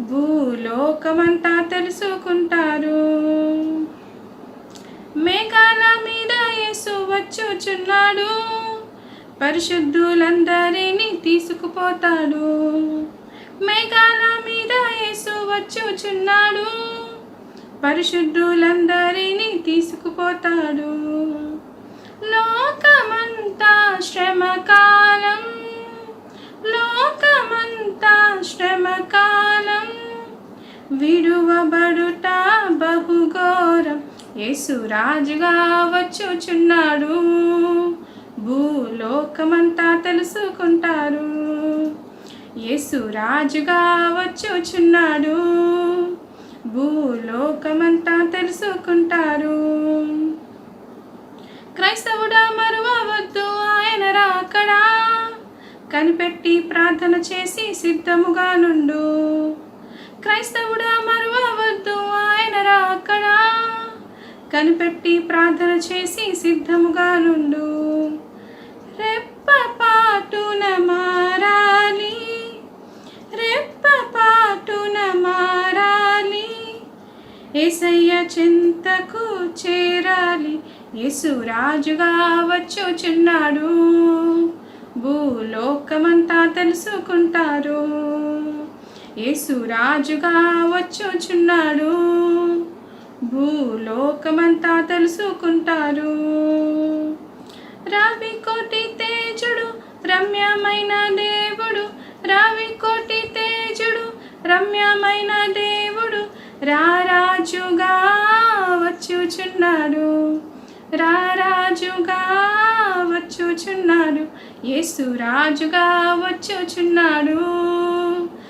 భూలోకమంతా తెలుసుకుంటారు. మేఘాల మీద యేసు వచ్చుచున్నాడు. పరిశుద్ధులందరినీ తీసుకుపోతాడు. మేఘాల మీద యేసు వచ్చుచున్నాడు. పరిశుద్ధులందరినీ తీసుకుపోతాడు. విడువబడుట బహుఘోరం. యేసురాజుగా వచ్చుచున్నాడు. భూలోకమంతా తెలుసుకుంటారు. యేసురాజుగా వచ్చుచున్నాడు. భూలోకమంతా తెలుసుకుంటారు. క్రైస్తవుడా మరువవద్దు ఆయన రాకడా. కనిపెట్టి ప్రార్థన చేసి సిద్ధముగా నుండు క్రైస్తవుడా మరువవద్దు ఆయన రాకడా కనిపెట్టి ప్రార్థన చేసి సిద్ధముగా నుండు. రెప్పపాటున మారాలి. రెప్పపాటున మారాలి. ఏసయ్య చింతకు చేరాలి. యేసు రాజుగా వచ్చుచున్నాడు భూలోకమంతా తెలుసుకుంటారు. యేసు రాజుగా వచ్చుచున్నాడు. భూలోకమంతా తెలుసుకుంటారు. రావి కోటి తేజుడు రమ్యమైన దేవుడు. రావి కోటి తేజుడు రమ్యమైన దేవుడు. రారాజుగా వచ్చుచున్నాడు. రారాజుగా వచ్చుచున్నాడు. యేసు రాజుగా వచ్చుచున్నాడు.